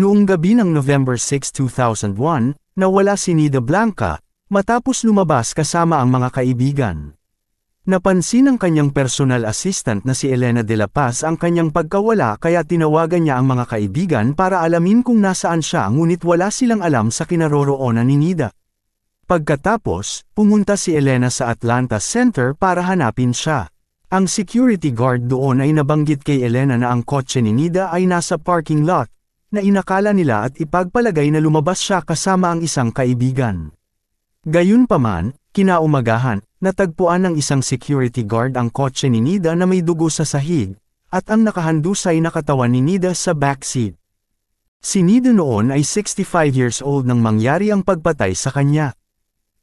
Noong gabi ng November 6, 2001, nawala si Nida Blanca, matapos lumabas kasama ang mga kaibigan. Napansin ng kanyang personal assistant na si Elena de la Paz ang kanyang pagkawala kaya tinawagan niya ang mga kaibigan para alamin kung nasaan siya ngunit wala silang alam sa kinaroroonan ni Nida. Pagkatapos, pumunta si Elena sa Atlanta Center para hanapin siya. Ang security guard doon ay nabanggit kay Elena na ang kotse ni Nida ay nasa parking lot, na inakala nila at ipagpalagay na lumabas siya kasama ang isang kaibigan. Gayunpaman, kinaumagahan, natagpuan ng isang security guard ang kotse ni Nida na may dugo sa sahig, at ang nakahandusay na katawan ni Nida sa backseat. Si Nida noon ay 65 years old nang mangyari ang pagpatay sa kanya.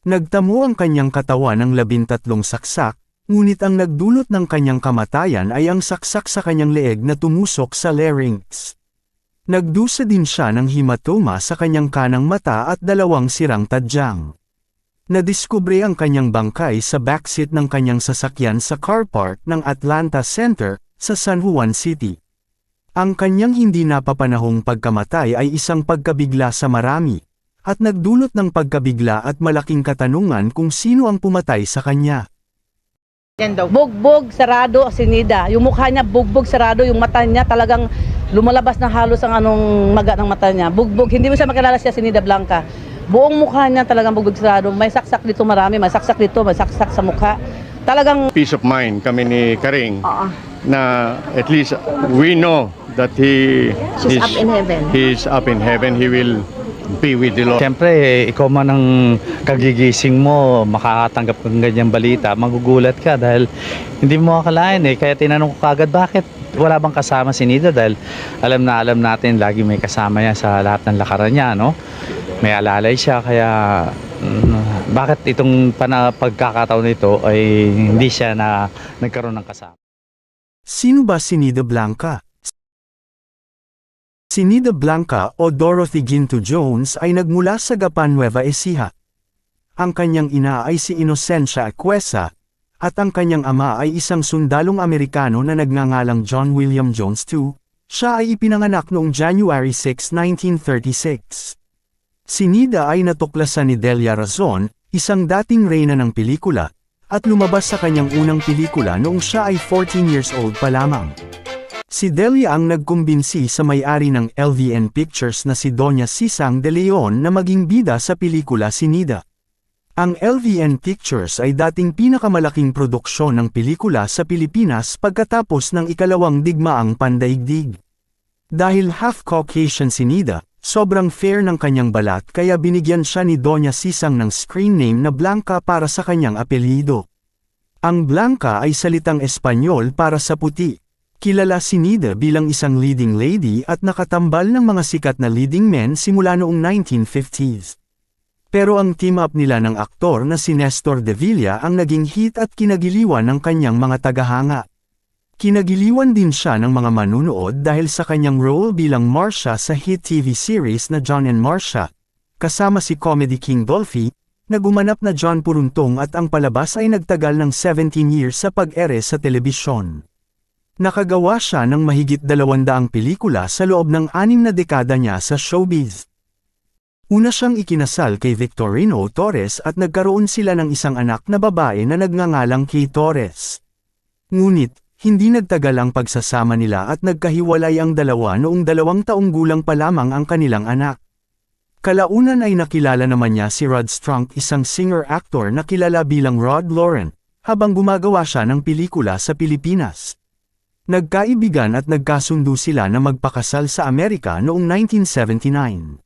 Nagtamo ang kanyang katawan ng labintatlong saksak, ngunit ang nagdulot ng kanyang kamatayan ay ang saksak sa kanyang leeg na tumusok sa larynx. Nagdusa din siya ng hematoma sa kanyang kanang mata at dalawang sirang tadyang. Nadiskubre ang kanyang bangkay sa backseat ng kanyang sasakyan sa car park ng Atlanta Center, sa San Juan City. Ang kanyang hindi napapanahong pagkamatay ay isang pagkabigla sa marami, at nagdulot ng pagkabigla at malaking katanungan kung sino ang pumatay sa kanya. Bugbog, sarado, sinida. Yung mukha niya, bugbog, sarado. Yung mata niya talagang lumalabas na halos ang anong maga ng mata niya. Bugbog, hindi mo siya makilala siya, sinida Blanca. Buong mukha niya talagang bugbog, sarado. May saksak dito marami, may saksak dito, may saksak sa mukha. Talagang, peace of mind kami ni Karing oo. na at least we know that he She's is, up in heaven. He's up in heaven. He will be with the Lord. Siyempre, eh, ikaw man ang kagigising mo, makakatanggap ng ganyang balita, magugulat ka dahil hindi mo akalain eh. Kaya tinanong ko kagad, bakit wala bang kasama si Nida? Dahil alam na alam natin, lagi may kasama niya sa lahat ng lakaran niya, no? May alalay siya, kaya mm, bakit itong pagkakataon nito ay hindi siya na nagkaroon ng kasama? Sino ba si Nida Blanca? Si Nida Blanca o Dorothy Ginto Jones ay nagmula sa Gapan Nueva Ecija. Ang kanyang ina ay si Inocencia Aquesa, at ang kanyang ama ay isang sundalong Amerikano na nagngangalang John William Jones II. Siya ay ipinanganak noong January 6, 1936. Si Nida ay natuklasan ni Delia Razon, isang dating reyna ng pelikula, at lumabas sa kanyang unang pelikula noong siya ay 14 years old pa lamang. Si Delia ang nagkumbinsi sa may-ari ng LVN Pictures na si Doña Sisang de Leon na maging bida sa pelikula si Nida. Ang LVN Pictures ay dating pinakamalaking produksyon ng pelikula sa Pilipinas pagkatapos ng ikalawang digmaang pandaigdig. Dahil half Caucasian si Nida, sobrang fair ng kanyang balat kaya binigyan siya ni Doña Sisang ng screen name na Blanca para sa kanyang apelyido. Ang Blanca ay salitang Espanyol para sa puti. Kilala si Nida bilang isang leading lady at nakatambal ng mga sikat na leading men simula noong 1950s. Pero ang team-up nila ng aktor na si Nestor De Villa ang naging hit at kinagiliwan ng kanyang mga tagahanga. Kinagiliwan din siya ng mga manunood dahil sa kanyang role bilang Marcia sa hit TV series na John and Marcia, kasama si Comedy King Dolphy, na gumanap na John Puruntong at ang palabas ay nagtagal ng 17 years sa pag-ere sa telebisyon. Nakagawa siya ng mahigit dalawandaang pelikula sa loob ng anim na dekada niya sa showbiz. Una siyang ikinasal kay Victorino Torres at nagkaroon sila ng isang anak na babae na nagngangalang Kay Torres. Ngunit, hindi nagtagal ang pagsasama nila at nagkahiwalay ang dalawa noong dalawang taong gulang pa lamang ang kanilang anak. Kalaunan ay nakilala naman niya si Rod Strunk isang singer-actor na kilala bilang Rod Lauren, habang gumagawa siya ng pelikula sa Pilipinas. Nagkaibigan at nagkasundo sila na magpakasal sa Amerika noong 1979.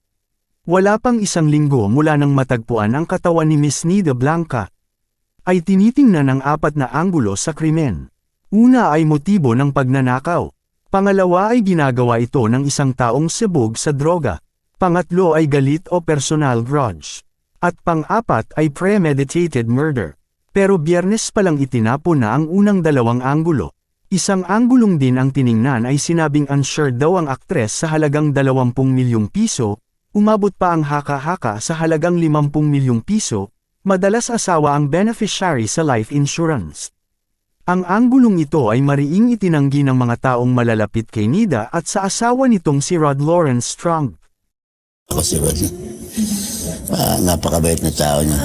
Wala pang isang linggo mula nang matagpuan ang katawan ni Miss Nida Blanca. Ay tinitingnan ng apat na anggulo sa krimen. Una ay motibo ng pagnanakaw. Pangalawa ay ginagawa ito ng isang taong sebog sa droga. Pangatlo ay galit o personal grudge. At pang-apat ay premeditated murder. Pero biyernes pa lang itinapon na ang unang dalawang anggulo. Isang anggulong din ang tiningnan ay sinabing unsure daw ang aktres sa halagang 20 milyong piso, umabot pa ang haka-haka sa halagang 50 milyong piso, madalas asawa ang beneficiary sa life insurance. Ang anggulong ito ay mariing itinanggi ng mga taong malalapit kay Nida at sa asawa nitong si Rod Lawrence Strong. Ako si Rod. Ah, napakabait na tao niya.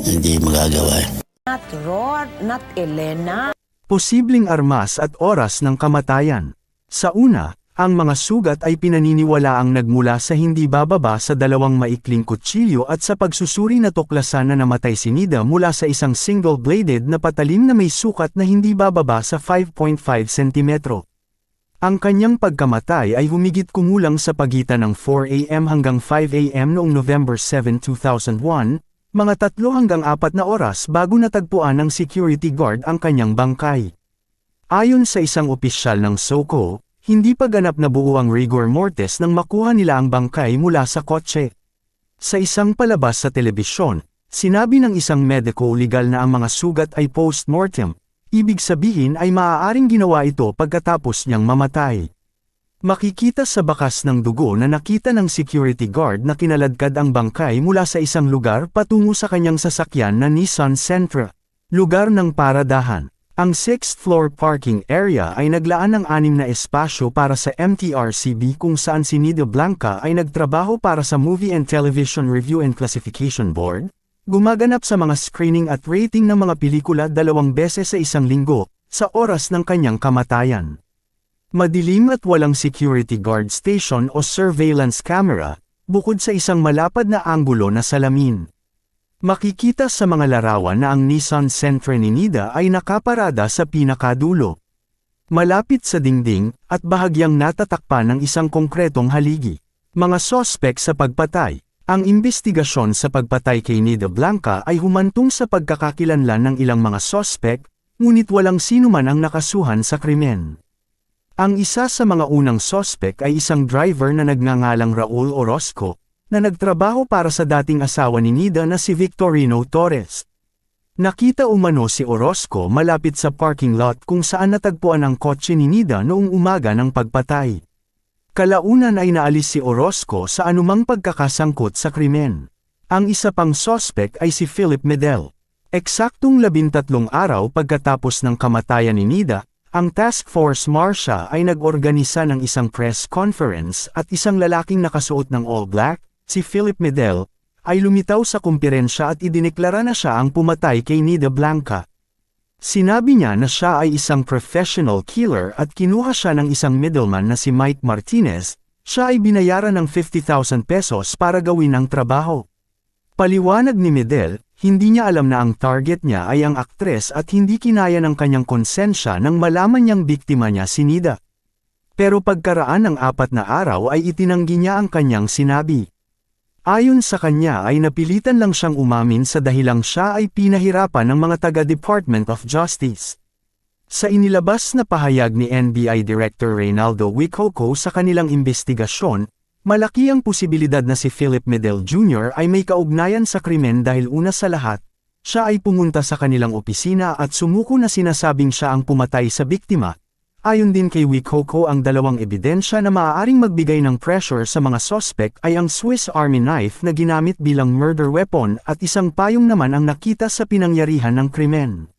Hindi magagawa. eh. Not Rod, not Elena. Posibleng armas at oras ng kamatayan. Sa una, ang mga sugat ay pinaniniwala ang nagmula sa hindi bababa sa dalawang maikling kutsilyo at sa pagsusuri na tuklasan na namatay si Nida mula sa isang single-bladed na patalim na may sukat na hindi bababa sa 5.5 cm. Ang kanyang pagkamatay ay humigit kumulang sa pagitan ng 4 a.m. hanggang 5 a.m. noong November 7, 2001, mga tatlo hanggang apat na oras bago natagpuan ng security guard ang kanyang bangkay. Ayon sa isang opisyal ng SOCO, hindi pa ganap na buo ang rigor mortis nang makuha nila ang bangkay mula sa kotse. Sa isang palabas sa telebisyon, sinabi ng isang medico legal na ang mga sugat ay post-mortem, ibig sabihin ay maaaring ginawa ito pagkatapos niyang mamatay. Makikita sa bakas ng dugo na nakita ng security guard na kinaladkad ang bangkay mula sa isang lugar patungo sa kanyang sasakyan na Nissan Sentra, lugar ng paradahan. Ang 6th floor parking area ay naglaan ng anim na espasyo para sa MTRCB kung saan si Nido Blanca ay nagtrabaho para sa Movie and Television Review and Classification Board, gumaganap sa mga screening at rating ng mga pelikula dalawang beses sa isang linggo, sa oras ng kanyang kamatayan. Madilim at walang security guard station o surveillance camera, bukod sa isang malapad na anggulo na salamin. Makikita sa mga larawan na ang Nissan Sentra ni Nida ay nakaparada sa pinakadulo. Malapit sa dingding, at bahagyang natatakpan ng isang konkretong haligi. Mga sospek sa pagpatay. Ang investigasyon sa pagpatay kay Nida Blanca ay humantong sa pagkakakilanlan ng ilang mga sospek, ngunit walang sino man ang nakasuhan sa krimen. Ang isa sa mga unang sospek ay isang driver na nagngangalang Raul Orozco, na nagtrabaho para sa dating asawa ni Nida na si Victorino Torres. Nakita umano si Orozco malapit sa parking lot kung saan natagpuan ang kotse ni Nida noong umaga ng pagpatay. Kalaunan ay naalis si Orozco sa anumang pagkakasangkot sa krimen. Ang isa pang sospek ay si Philip Medel. Eksaktong labintatlong araw pagkatapos ng kamatayan ni Nida, ang Task Force Marsha ay nag-organisa ng isang press conference at isang lalaking nakasuot ng all-black, si Philip Medel, ay lumitaw sa kumpirensya at idineklara na siya ang pumatay kay Nida Blanca. Sinabi niya na siya ay isang professional killer at kinuha siya ng isang middleman na si Mike Martinez, siya ay binayaran ng 50,000 pesos para gawin ang trabaho. Paliwanag ni Medel, hindi niya alam na ang target niya ay ang aktres at hindi kinaya ng kanyang konsensya nang malaman niyang biktima niya si Nida. Pero pagkaraan ng apat na araw ay itinanggi niya ang kanyang sinabi. Ayon sa kanya ay napilitan lang siyang umamin sa dahilang siya ay pinahirapan ng mga taga-Department of Justice. Sa inilabas na pahayag ni NBI Director Reynaldo Wicoco sa kanilang investigasyon, malaki ang posibilidad na si Philip Medel Jr. ay may kaugnayan sa krimen dahil una sa lahat, siya ay pumunta sa kanilang opisina at sumuko na sinasabing siya ang pumatay sa biktima, Ayon din kay Wikoko ang dalawang ebidensya na maaaring magbigay ng pressure sa mga sospek ay ang Swiss Army knife na ginamit bilang murder weapon at isang payong naman ang nakita sa pinangyarihan ng krimen.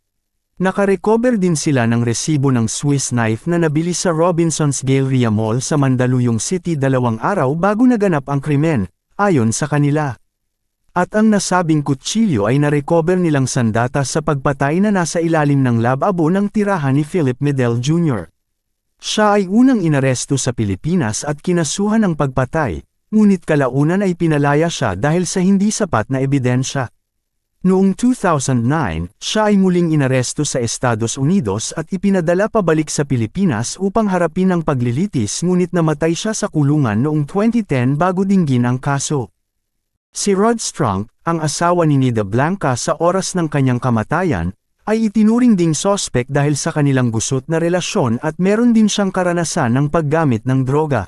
Nakarecover din sila ng resibo ng Swiss knife na nabili sa Robinson's Galleria Mall sa Mandaluyong City dalawang araw bago naganap ang krimen, ayon sa kanila. At ang nasabing kutsilyo ay narecover nilang sandata sa pagpatay na nasa ilalim ng lababo ng tirahan ni Philip Medel Jr. Siya ay unang inaresto sa Pilipinas at kinasuhan ng pagpatay, ngunit kalaunan ay pinalaya siya dahil sa hindi sapat na ebidensya. Noong 2009, siya ay muling inaresto sa Estados Unidos at ipinadala pabalik sa Pilipinas upang harapin ang paglilitis ngunit namatay siya sa kulungan noong 2010 bago dinggin ang kaso. Si Rod Strunk, ang asawa ni Nida Blanca sa oras ng kanyang kamatayan, ay itinuring ding sospek dahil sa kanilang gusot na relasyon at meron din siyang karanasan ng paggamit ng droga.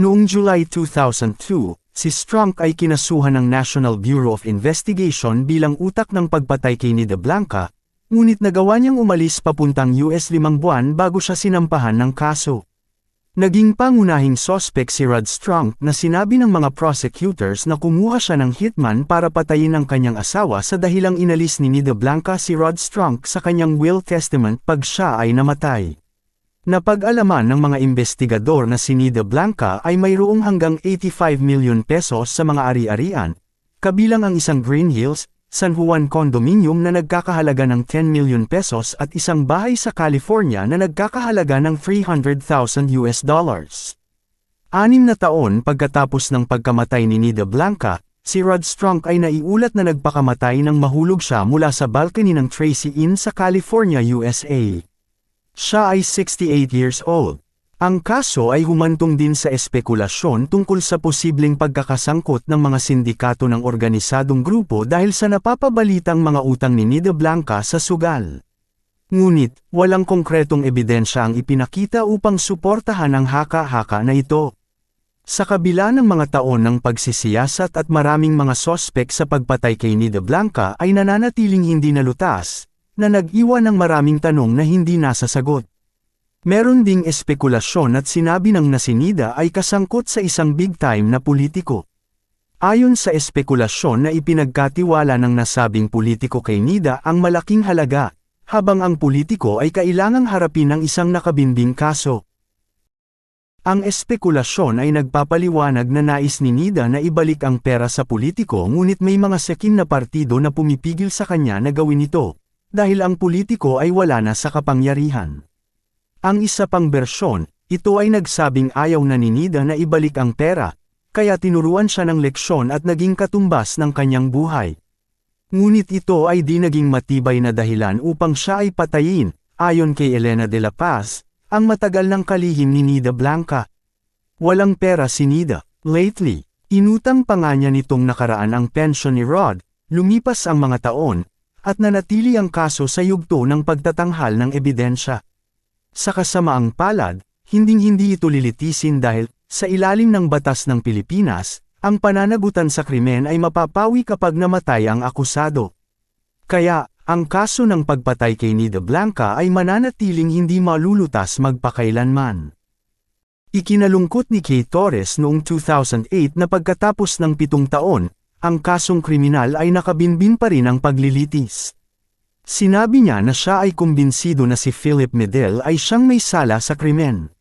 Noong July 2002, si Strunk ay kinasuhan ng National Bureau of Investigation bilang utak ng pagpatay kay Nida Blanca, ngunit nagawa niyang umalis papuntang US limang buwan bago siya sinampahan ng kaso. Naging pangunahing sospek si Rod Strunk na sinabi ng mga prosecutors na kumuha siya ng hitman para patayin ang kanyang asawa sa dahilang inalis ni Nida Blanca si Rod Strunk sa kanyang will testament pag siya ay namatay. Napag-alaman ng mga investigador na si Nida Blanca ay mayroong hanggang 85 million pesos sa mga ari-arian, kabilang ang isang Green Hills, San Juan condominium na nagkakahalaga ng 10 million pesos at isang bahay sa California na nagkakahalaga ng 300,000 US dollars. Anim na taon pagkatapos ng pagkamatay ni Nida Blanca, si Rod Strunk ay naiulat na nagpakamatay nang mahulog siya mula sa balcony ng Tracy Inn sa California, USA. Siya ay 68 years old. Ang kaso ay humantong din sa espekulasyon tungkol sa posibleng pagkakasangkot ng mga sindikato ng organisadong grupo dahil sa napapabalitang mga utang ni Nida Blanca sa sugal. Ngunit, walang konkretong ebidensya ang ipinakita upang suportahan ang haka-haka na ito. Sa kabila ng mga taon ng pagsisiyasat at maraming mga sospek sa pagpatay kay Nida Blanca ay nananatiling hindi nalutas, na nag-iwan ng maraming tanong na hindi nasasagot. Meron ding espekulasyon at sinabi ng nasinida ay kasangkot sa isang big-time na politiko. Ayon sa espekulasyon na ipinagkatiwala ng nasabing politiko kay Nida ang malaking halaga, habang ang politiko ay kailangang harapin ng isang nakabinding kaso. Ang espekulasyon ay nagpapaliwanag na nais ni Nida na ibalik ang pera sa politiko ngunit may mga sekin na partido na pumipigil sa kanya na gawin ito, dahil ang politiko ay wala na sa kapangyarihan. Ang isa pang bersyon, ito ay nagsabing ayaw na ni Nida na ibalik ang pera, kaya tinuruan siya ng leksyon at naging katumbas ng kanyang buhay. Ngunit ito ay di naging matibay na dahilan upang siya ay patayin, ayon kay Elena de la Paz, ang matagal ng kalihim ni Nida Blanca. Walang pera si Nida. Lately, inutang pa nga niya nitong nakaraan ang pension ni Rod, lumipas ang mga taon, at nanatili ang kaso sa yugto ng pagtatanghal ng ebidensya. Sa kasamaang palad, hinding-hindi ito lilitisin dahil, sa ilalim ng batas ng Pilipinas, ang pananagutan sa krimen ay mapapawi kapag namatay ang akusado. Kaya, ang kaso ng pagpatay kay Nida Blanca ay mananatiling hindi malulutas magpakailanman. Ikinalungkot ni Kay Torres noong 2008 na pagkatapos ng pitong taon, ang kasong kriminal ay nakabinbin pa rin ang paglilitis. Sinabi niya na siya ay kumbinsido na si Philip Medel ay siyang may sala sa krimen.